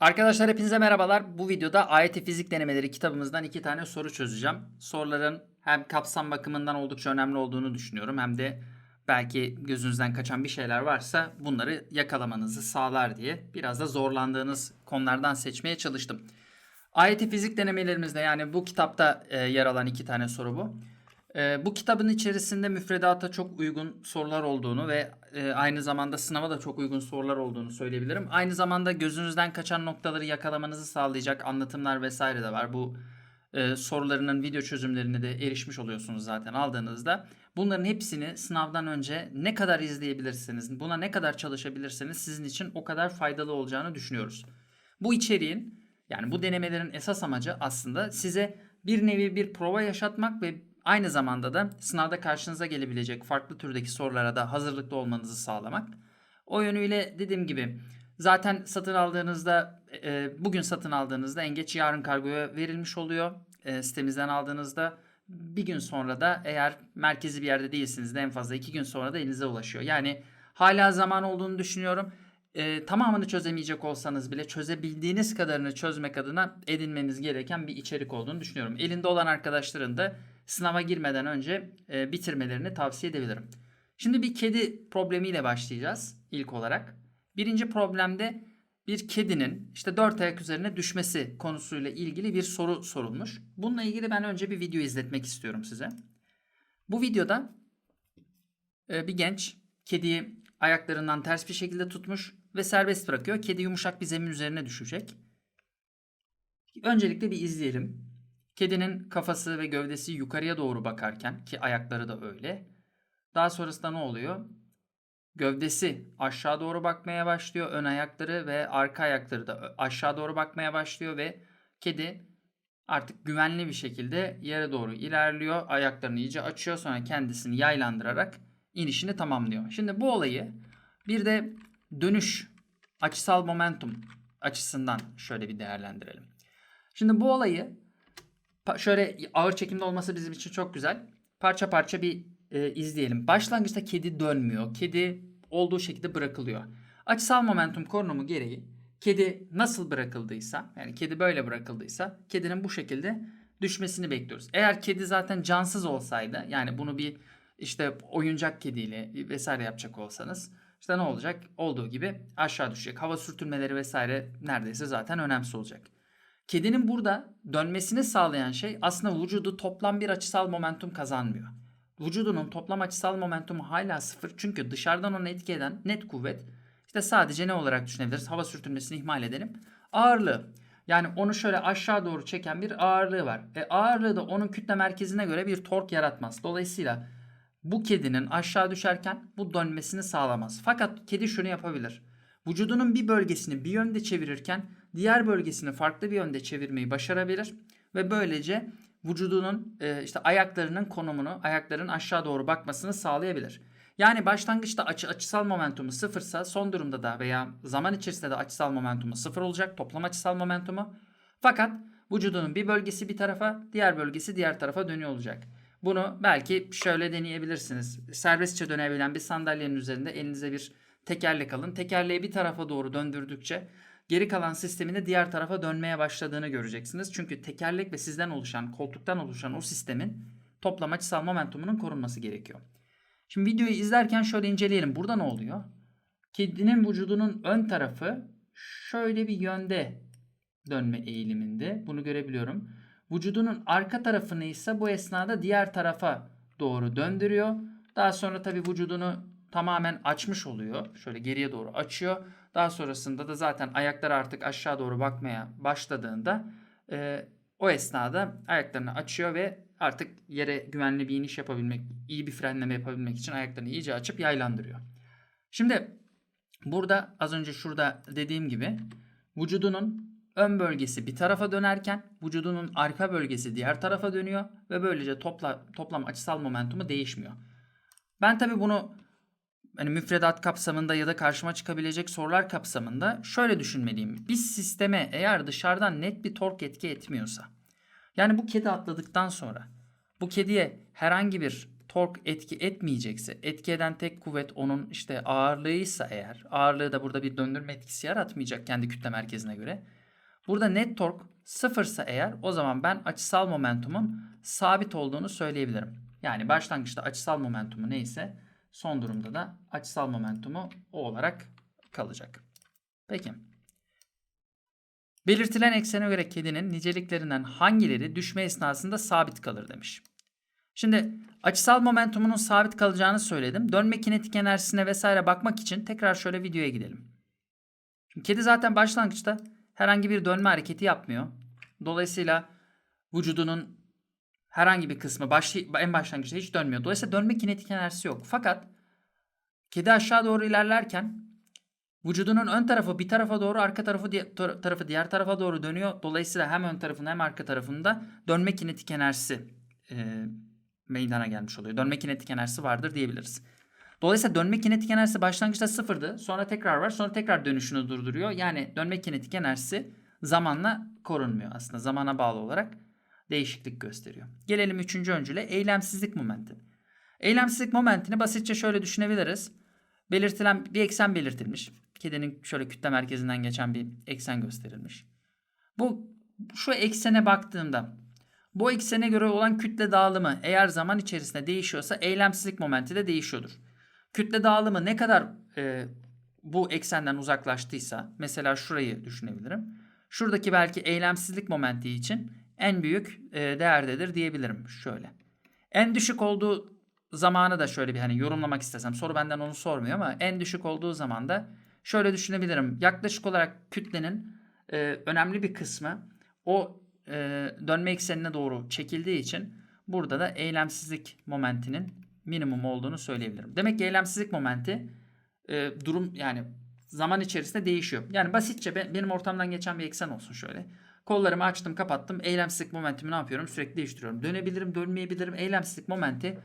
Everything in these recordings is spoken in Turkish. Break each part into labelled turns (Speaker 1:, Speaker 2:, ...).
Speaker 1: Arkadaşlar hepinize merhabalar. Bu videoda AYT Fizik Denemeleri kitabımızdan iki tane soru çözeceğim. Soruların hem kapsam bakımından oldukça önemli olduğunu düşünüyorum hem de belki gözünüzden kaçan bir şeyler varsa bunları yakalamanızı sağlar diye biraz da zorlandığınız konulardan seçmeye çalıştım. AYT Fizik Denemelerimizde yani bu kitapta e, yer alan iki tane soru bu. E, bu kitabın içerisinde müfredata çok uygun sorular olduğunu ve e, aynı zamanda sınava da çok uygun sorular olduğunu söyleyebilirim. Aynı zamanda gözünüzden kaçan noktaları yakalamanızı sağlayacak anlatımlar vesaire de var. Bu e, sorularının video çözümlerine de erişmiş oluyorsunuz zaten aldığınızda. Bunların hepsini sınavdan önce ne kadar izleyebilirsiniz, buna ne kadar çalışabilirseniz sizin için o kadar faydalı olacağını düşünüyoruz. Bu içeriğin yani bu denemelerin esas amacı aslında size bir nevi bir prova yaşatmak ve aynı zamanda da sınavda karşınıza gelebilecek farklı türdeki sorulara da hazırlıklı olmanızı sağlamak. O yönüyle dediğim gibi zaten satın aldığınızda e, bugün satın aldığınızda en geç yarın kargoya verilmiş oluyor. E, sitemizden aldığınızda bir gün sonra da eğer merkezi bir yerde değilsiniz de en fazla iki gün sonra da elinize ulaşıyor. Yani hala zaman olduğunu düşünüyorum. E, tamamını çözemeyecek olsanız bile çözebildiğiniz kadarını çözmek adına edinmeniz gereken bir içerik olduğunu düşünüyorum. Elinde olan arkadaşların da sınava girmeden önce e, bitirmelerini tavsiye edebilirim. Şimdi bir kedi problemiyle başlayacağız ilk olarak. Birinci problemde bir kedinin işte dört ayak üzerine düşmesi konusuyla ilgili bir soru sorulmuş. Bununla ilgili ben önce bir video izletmek istiyorum size. Bu videoda e, bir genç kediyi ayaklarından ters bir şekilde tutmuş ve serbest bırakıyor. Kedi yumuşak bir zemin üzerine düşecek. Öncelikle bir izleyelim. Kedinin kafası ve gövdesi yukarıya doğru bakarken ki ayakları da öyle. Daha sonrasında ne oluyor? Gövdesi aşağı doğru bakmaya başlıyor. Ön ayakları ve arka ayakları da aşağı doğru bakmaya başlıyor ve kedi artık güvenli bir şekilde yere doğru ilerliyor. Ayaklarını iyice açıyor sonra kendisini yaylandırarak inişini tamamlıyor. Şimdi bu olayı bir de dönüş açısal momentum açısından şöyle bir değerlendirelim. Şimdi bu olayı şöyle ağır çekimde olması bizim için çok güzel. Parça parça bir e, izleyelim. Başlangıçta kedi dönmüyor. Kedi olduğu şekilde bırakılıyor. Açısal momentum korunumu gereği kedi nasıl bırakıldıysa yani kedi böyle bırakıldıysa kedinin bu şekilde düşmesini bekliyoruz. Eğer kedi zaten cansız olsaydı yani bunu bir işte oyuncak kediyle vesaire yapacak olsanız işte ne olacak? Olduğu gibi aşağı düşecek. Hava sürtünmeleri vesaire neredeyse zaten önemsiz olacak. Kedinin burada dönmesini sağlayan şey aslında vücudu toplam bir açısal momentum kazanmıyor. Vücudunun toplam açısal momentumu hala sıfır çünkü dışarıdan onu etki eden net kuvvet işte sadece ne olarak düşünebiliriz? Hava sürtünmesini ihmal edelim. Ağırlığı. Yani onu şöyle aşağı doğru çeken bir ağırlığı var. E ağırlığı da onun kütle merkezine göre bir tork yaratmaz. Dolayısıyla bu kedinin aşağı düşerken bu dönmesini sağlamaz. Fakat kedi şunu yapabilir. Vücudunun bir bölgesini bir yönde çevirirken diğer bölgesini farklı bir yönde çevirmeyi başarabilir ve böylece vücudunun e, işte ayaklarının konumunu, ayakların aşağı doğru bakmasını sağlayabilir. Yani başlangıçta açı, açısal momentumu sıfırsa son durumda da veya zaman içerisinde de açısal momentumu sıfır olacak. Toplam açısal momentumu. Fakat vücudunun bir bölgesi bir tarafa, diğer bölgesi diğer tarafa dönüyor olacak. Bunu belki şöyle deneyebilirsiniz. Serbestçe dönebilen bir sandalyenin üzerinde elinize bir tekerlek alın. Tekerleği bir tarafa doğru döndürdükçe geri kalan sisteminde diğer tarafa dönmeye başladığını göreceksiniz. Çünkü tekerlek ve sizden oluşan, koltuktan oluşan o sistemin toplam açısal momentumunun korunması gerekiyor. Şimdi videoyu izlerken şöyle inceleyelim. Burada ne oluyor? Kedinin vücudunun ön tarafı şöyle bir yönde dönme eğiliminde. Bunu görebiliyorum. Vücudunun arka tarafını ise bu esnada diğer tarafa doğru döndürüyor. Daha sonra tabi vücudunu tamamen açmış oluyor. Şöyle geriye doğru açıyor. Daha sonrasında da zaten ayaklar artık aşağı doğru bakmaya başladığında e, o esnada ayaklarını açıyor ve artık yere güvenli bir iniş yapabilmek, iyi bir frenleme yapabilmek için ayaklarını iyice açıp yaylandırıyor. Şimdi burada az önce şurada dediğim gibi vücudunun ön bölgesi bir tarafa dönerken vücudunun arka bölgesi diğer tarafa dönüyor ve böylece topla, toplam açısal momentumu değişmiyor. Ben tabi bunu hani müfredat kapsamında ya da karşıma çıkabilecek sorular kapsamında şöyle düşünmeliyim. Bir sisteme eğer dışarıdan net bir tork etki etmiyorsa yani bu kedi atladıktan sonra bu kediye herhangi bir tork etki etmeyecekse, etki eden tek kuvvet onun işte ağırlığıysa eğer, ağırlığı da burada bir döndürme etkisi yaratmayacak kendi kütle merkezine göre. Burada net tork sıfırsa eğer o zaman ben açısal momentumun sabit olduğunu söyleyebilirim. Yani başlangıçta açısal momentumu neyse son durumda da açısal momentumu o olarak kalacak. Peki. Belirtilen eksene göre kedinin niceliklerinden hangileri düşme esnasında sabit kalır demiş. Şimdi açısal momentumunun sabit kalacağını söyledim. Dönme kinetik enerjisine vesaire bakmak için tekrar şöyle videoya gidelim. Şimdi kedi zaten başlangıçta herhangi bir dönme hareketi yapmıyor. Dolayısıyla vücudunun herhangi bir kısmı baş, en başlangıçta hiç dönmüyor. Dolayısıyla dönme kinetik enerjisi yok. Fakat kedi aşağı doğru ilerlerken vücudunun ön tarafı bir tarafa doğru arka tarafı diğer tarafı diğer tarafa doğru dönüyor. Dolayısıyla hem ön tarafında hem arka tarafında dönme kinetik enerjisi e, meydana gelmiş oluyor. Dönme kinetik enerjisi vardır diyebiliriz. Dolayısıyla dönme kinetik enerjisi başlangıçta sıfırdı. Sonra tekrar var. Sonra tekrar dönüşünü durduruyor. Yani dönme kinetik enerjisi zamanla korunmuyor aslında. Zamana bağlı olarak değişiklik gösteriyor. Gelelim üçüncü öncüle eylemsizlik momenti. Eylemsizlik momentini basitçe şöyle düşünebiliriz. Belirtilen bir eksen belirtilmiş. Kedinin şöyle kütle merkezinden geçen bir eksen gösterilmiş. Bu şu eksene baktığımda bu eksene göre olan kütle dağılımı eğer zaman içerisinde değişiyorsa eylemsizlik momenti de değişiyordur. Kütle dağılımı ne kadar e, bu eksenden uzaklaştıysa mesela şurayı düşünebilirim. Şuradaki belki eylemsizlik momenti için en büyük e, değerdedir diyebilirim şöyle. En düşük olduğu zamanı da şöyle bir hani yorumlamak istesem soru benden onu sormuyor ama en düşük olduğu zaman da şöyle düşünebilirim. Yaklaşık olarak kütlenin e, önemli bir kısmı o e, dönme eksenine doğru çekildiği için burada da eylemsizlik momentinin minimum olduğunu söyleyebilirim. Demek ki eylemsizlik momenti e, durum yani zaman içerisinde değişiyor. Yani basitçe be, benim ortamdan geçen bir eksen olsun şöyle. Kollarımı açtım kapattım. Eylemsizlik momentimi ne yapıyorum? Sürekli değiştiriyorum. Dönebilirim dönmeyebilirim. Eylemsizlik momenti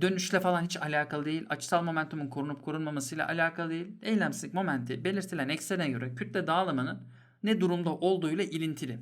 Speaker 1: dönüşle falan hiç alakalı değil. Açısal momentumun korunup korunmamasıyla alakalı değil. Eylemsizlik momenti belirtilen eksene göre kütle dağılımının ne durumda olduğuyla ilintili.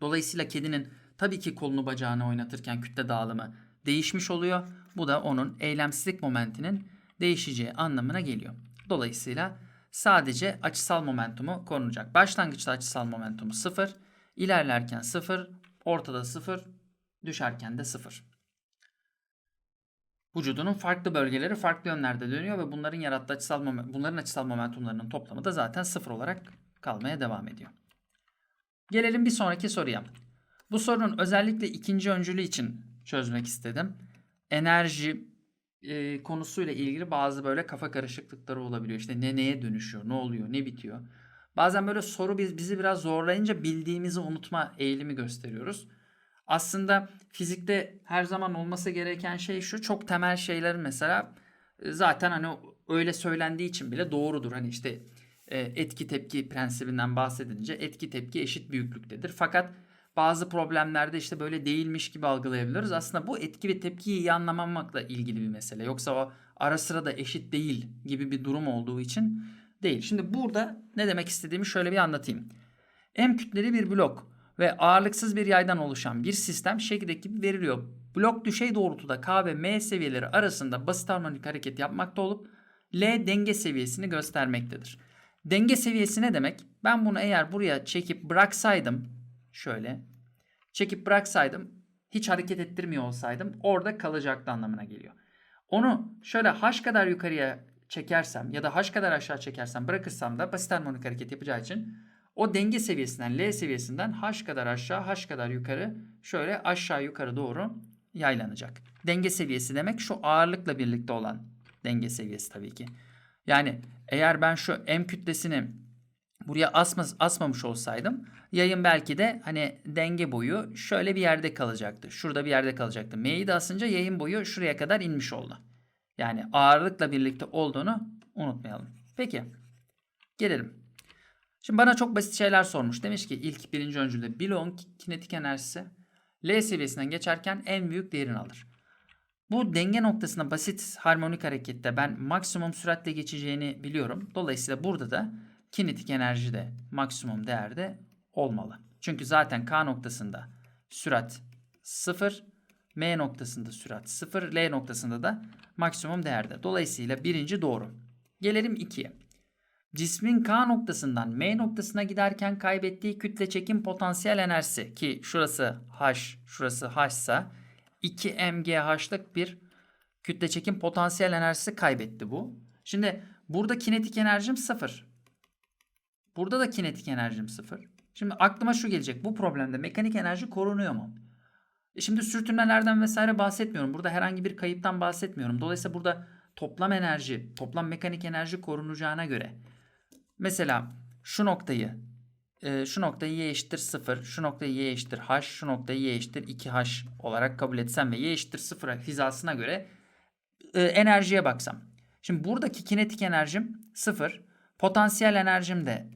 Speaker 1: Dolayısıyla kedinin tabii ki kolunu bacağını oynatırken kütle dağılımı değişmiş oluyor. Bu da onun eylemsizlik momentinin değişeceği anlamına geliyor. Dolayısıyla sadece açısal momentumu korunacak. Başlangıçta açısal momentumu 0, ilerlerken 0, ortada 0, düşerken de 0. Vücudunun farklı bölgeleri farklı yönlerde dönüyor ve bunların yarattığı açısal bunların açısal momentumlarının toplamı da zaten 0 olarak kalmaya devam ediyor. Gelelim bir sonraki soruya. Bu sorunun özellikle ikinci öncülü için çözmek istedim. Enerji e, konusuyla ilgili bazı böyle kafa karışıklıkları olabiliyor. İşte ne neye dönüşüyor, ne oluyor, ne bitiyor. Bazen böyle soru biz, bizi biraz zorlayınca bildiğimizi unutma eğilimi gösteriyoruz. Aslında fizikte her zaman olması gereken şey şu. Çok temel şeyler mesela e, zaten hani öyle söylendiği için bile doğrudur. Hani işte e, etki tepki prensibinden bahsedince etki tepki eşit büyüklüktedir. Fakat bazı problemlerde işte böyle değilmiş gibi algılayabiliriz. Aslında bu etki ve tepkiyi iyi anlamamakla ilgili bir mesele. Yoksa o ara sıra da eşit değil gibi bir durum olduğu için değil. Şimdi burada ne demek istediğimi şöyle bir anlatayım. M kütleli bir blok ve ağırlıksız bir yaydan oluşan bir sistem şekildeki gibi veriliyor. Blok düşey doğrultuda K ve M seviyeleri arasında basit harmonik hareket yapmakta olup L denge seviyesini göstermektedir. Denge seviyesi ne demek? Ben bunu eğer buraya çekip bıraksaydım şöyle çekip bıraksaydım hiç hareket ettirmiyor olsaydım orada kalacaktı anlamına geliyor. Onu şöyle h kadar yukarıya çekersem ya da h kadar aşağı çekersem bırakırsam da basit harmonik hareket yapacağı için o denge seviyesinden L seviyesinden h kadar aşağı h kadar yukarı şöyle aşağı yukarı doğru yaylanacak. Denge seviyesi demek şu ağırlıkla birlikte olan denge seviyesi tabii ki. Yani eğer ben şu M kütlesini buraya asmaz, asmamış olsaydım yayın belki de hani denge boyu şöyle bir yerde kalacaktı. Şurada bir yerde kalacaktı. M'yi de asınca yayın boyu şuraya kadar inmiş oldu. Yani ağırlıkla birlikte olduğunu unutmayalım. Peki gelelim. Şimdi bana çok basit şeyler sormuş. Demiş ki ilk birinci öncülde bloğun kinetik enerjisi L seviyesinden geçerken en büyük değerini alır. Bu denge noktasında basit harmonik harekette ben maksimum süratle geçeceğini biliyorum. Dolayısıyla burada da kinetik enerji de maksimum değerde olmalı. Çünkü zaten K noktasında sürat 0, M noktasında sürat 0, L noktasında da maksimum değerde. Dolayısıyla birinci doğru. Gelelim 2'ye. Cismin K noktasından M noktasına giderken kaybettiği kütle çekim potansiyel enerjisi ki şurası H, şurası H ise 2 mgH'lık bir kütle çekim potansiyel enerjisi kaybetti bu. Şimdi burada kinetik enerjim 0. Burada da kinetik enerjim 0. Şimdi aklıma şu gelecek. Bu problemde mekanik enerji korunuyor mu? E şimdi sürtünmelerden vesaire bahsetmiyorum. Burada herhangi bir kayıptan bahsetmiyorum. Dolayısıyla burada toplam enerji, toplam mekanik enerji korunacağına göre mesela şu noktayı e, şu noktayı y eşittir 0, şu noktayı y eşittir h, şu noktayı y eşittir 2h olarak kabul etsem ve y eşittir 0 hizasına göre e, enerjiye baksam. Şimdi buradaki kinetik enerjim 0, potansiyel enerjim de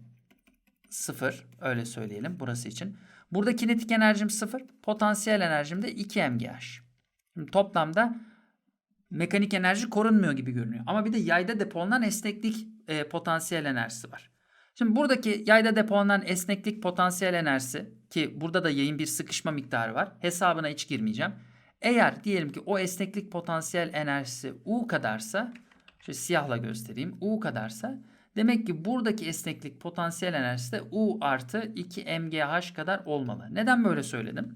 Speaker 1: 0 öyle söyleyelim burası için. Burada kinetik enerjim 0, potansiyel enerjim de 2 mgh. Şimdi toplamda mekanik enerji korunmuyor gibi görünüyor. Ama bir de yayda depolanan esneklik e, potansiyel enerjisi var. Şimdi buradaki yayda depolanan esneklik potansiyel enerjisi ki burada da yayın bir sıkışma miktarı var. Hesabına hiç girmeyeceğim. Eğer diyelim ki o esneklik potansiyel enerjisi U kadarsa, şöyle siyahla göstereyim. U kadarsa demek ki buradaki esneklik potansiyel enerjisi de U artı 2 mgh kadar olmalı. Neden böyle söyledim?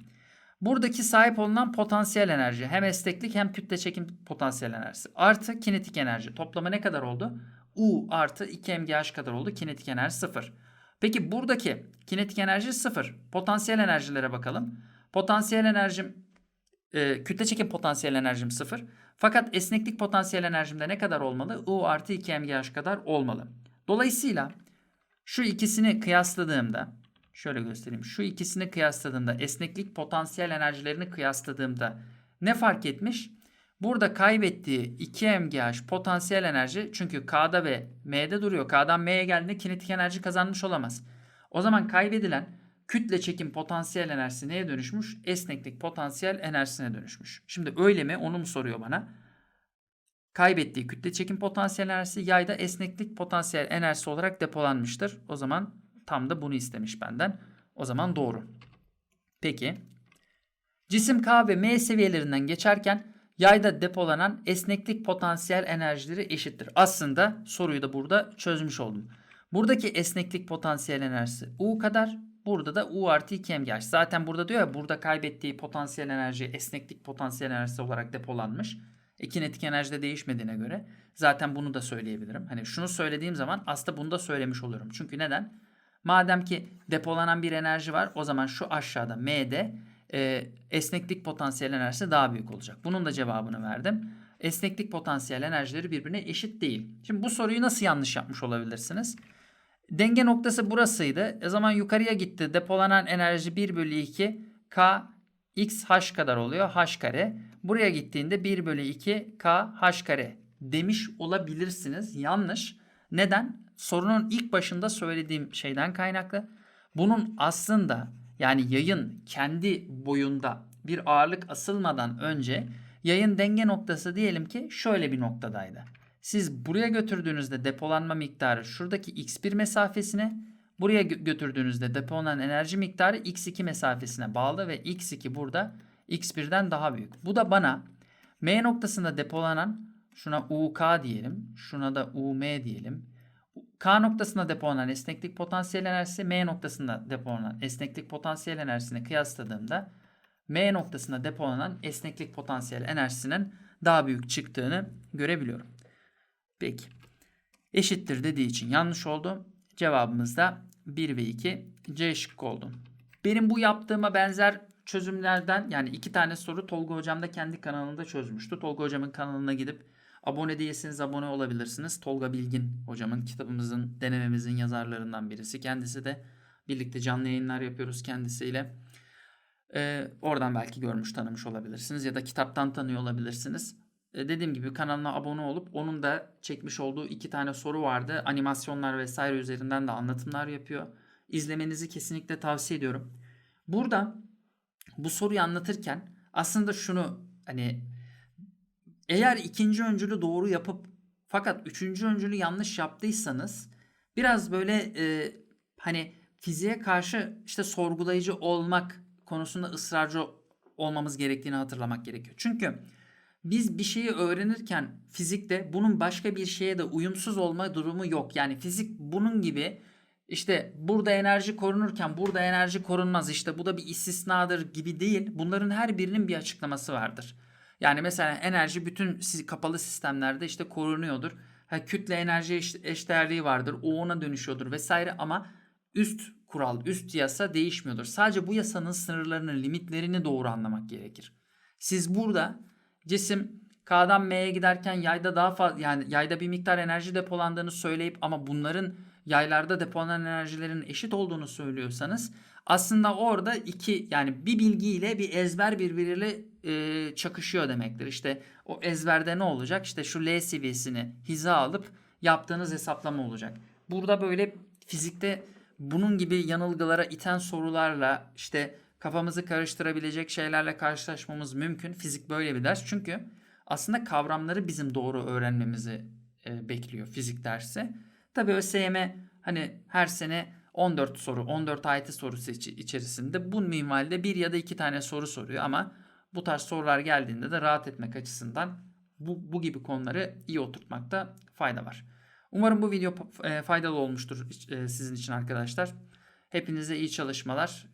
Speaker 1: Buradaki sahip olunan potansiyel enerji hem esneklik hem kütle çekim potansiyel enerjisi artı kinetik enerji toplamı ne kadar oldu? U artı 2 mgh kadar oldu. Kinetik enerji 0. Peki buradaki kinetik enerji 0. Potansiyel enerjilere bakalım. Potansiyel enerjim e, kütle çekim potansiyel enerjim 0. Fakat esneklik potansiyel enerjimde ne kadar olmalı? U artı 2 mgh kadar olmalı. Dolayısıyla şu ikisini kıyasladığımda şöyle göstereyim. Şu ikisini kıyasladığımda esneklik potansiyel enerjilerini kıyasladığımda ne fark etmiş? Burada kaybettiği 2 mgh potansiyel enerji çünkü K'da ve M'de duruyor. K'dan M'ye geldiğinde kinetik enerji kazanmış olamaz. O zaman kaybedilen kütle çekim potansiyel enerjisi neye dönüşmüş? Esneklik potansiyel enerjisine dönüşmüş. Şimdi öyle mi onu mu soruyor bana? Kaybettiği kütle çekim potansiyel enerjisi yayda esneklik potansiyel enerjisi olarak depolanmıştır. O zaman tam da bunu istemiş benden. O zaman doğru. Peki. Cisim K ve M seviyelerinden geçerken yayda depolanan esneklik potansiyel enerjileri eşittir. Aslında soruyu da burada çözmüş oldum. Buradaki esneklik potansiyel enerjisi U kadar. Burada da U artı 2 mgh. Zaten burada diyor ya burada kaybettiği potansiyel enerji esneklik potansiyel enerjisi olarak depolanmış. E, kinetik enerji de değişmediğine göre zaten bunu da söyleyebilirim. Hani şunu söylediğim zaman aslında bunu da söylemiş olurum. Çünkü neden? Madem ki depolanan bir enerji var o zaman şu aşağıda M'de e, esneklik potansiyel enerjisi daha büyük olacak. Bunun da cevabını verdim. Esneklik potansiyel enerjileri birbirine eşit değil. Şimdi bu soruyu nasıl yanlış yapmış olabilirsiniz? Denge noktası burasıydı. O zaman yukarıya gitti. Depolanan enerji 1 bölü 2 K x h kadar oluyor. H kare. Buraya gittiğinde 1 bölü 2 K h kare demiş olabilirsiniz. Yanlış. Neden? Sorunun ilk başında söylediğim şeyden kaynaklı. Bunun aslında yani yayın kendi boyunda bir ağırlık asılmadan önce yayın denge noktası diyelim ki şöyle bir noktadaydı. Siz buraya götürdüğünüzde depolanma miktarı şuradaki x1 mesafesine, buraya götürdüğünüzde depolanan enerji miktarı x2 mesafesine bağlı ve x2 burada x1'den daha büyük. Bu da bana M noktasında depolanan şuna UK diyelim, şuna da UM diyelim. K noktasında depolanan esneklik potansiyel enerjisi M noktasında depolanan esneklik potansiyel enerjisini kıyasladığımda M noktasında depolanan esneklik potansiyel enerjisinin daha büyük çıktığını görebiliyorum. Peki. Eşittir dediği için yanlış oldu. Cevabımız da 1 ve 2 C şıkkı oldu. Benim bu yaptığıma benzer çözümlerden yani iki tane soru Tolga Hocam da kendi kanalında çözmüştü. Tolga Hocam'ın kanalına gidip abone değilseniz abone olabilirsiniz. Tolga Bilgin Hocam'ın kitabımızın, denememizin yazarlarından birisi. Kendisi de birlikte canlı yayınlar yapıyoruz kendisiyle. Ee, oradan belki görmüş tanımış olabilirsiniz ya da kitaptan tanıyor olabilirsiniz. Ee, dediğim gibi kanalına abone olup onun da çekmiş olduğu iki tane soru vardı. Animasyonlar vesaire üzerinden de anlatımlar yapıyor. İzlemenizi kesinlikle tavsiye ediyorum. Burada bu soruyu anlatırken aslında şunu hani eğer ikinci öncülü doğru yapıp fakat üçüncü öncülü yanlış yaptıysanız biraz böyle e, hani fiziğe karşı işte sorgulayıcı olmak konusunda ısrarcı olmamız gerektiğini hatırlamak gerekiyor. Çünkü biz bir şeyi öğrenirken fizikte bunun başka bir şeye de uyumsuz olma durumu yok. Yani fizik bunun gibi işte burada enerji korunurken burada enerji korunmaz. İşte bu da bir istisnadır gibi değil. Bunların her birinin bir açıklaması vardır. Yani mesela enerji bütün kapalı sistemlerde işte korunuyordur. Ha, kütle enerji eş, eşdeğerliği vardır. O ona dönüşüyordur vesaire ama üst kural, üst yasa değişmiyordur. Sadece bu yasanın sınırlarını, limitlerini doğru anlamak gerekir. Siz burada cisim K'dan M'ye giderken yayda daha fazla yani yayda bir miktar enerji depolandığını söyleyip ama bunların yaylarda depolanan enerjilerin eşit olduğunu söylüyorsanız aslında orada iki yani bir bilgiyle bir ezber birbiriyle e, çakışıyor demektir. İşte o ezberde ne olacak? İşte şu L seviyesini hiza alıp yaptığınız hesaplama olacak. Burada böyle fizikte bunun gibi yanılgılara iten sorularla işte kafamızı karıştırabilecek şeylerle karşılaşmamız mümkün. Fizik böyle bir ders. Çünkü aslında kavramları bizim doğru öğrenmemizi e, bekliyor fizik dersi. Tabii ÖSYM hani her sene 14 soru, 14 AYT sorusu içerisinde bu minvalde bir ya da iki tane soru soruyor ama bu tarz sorular geldiğinde de rahat etmek açısından bu, bu gibi konuları iyi oturtmakta fayda var. Umarım bu video e, faydalı olmuştur e, sizin için arkadaşlar. Hepinize iyi çalışmalar.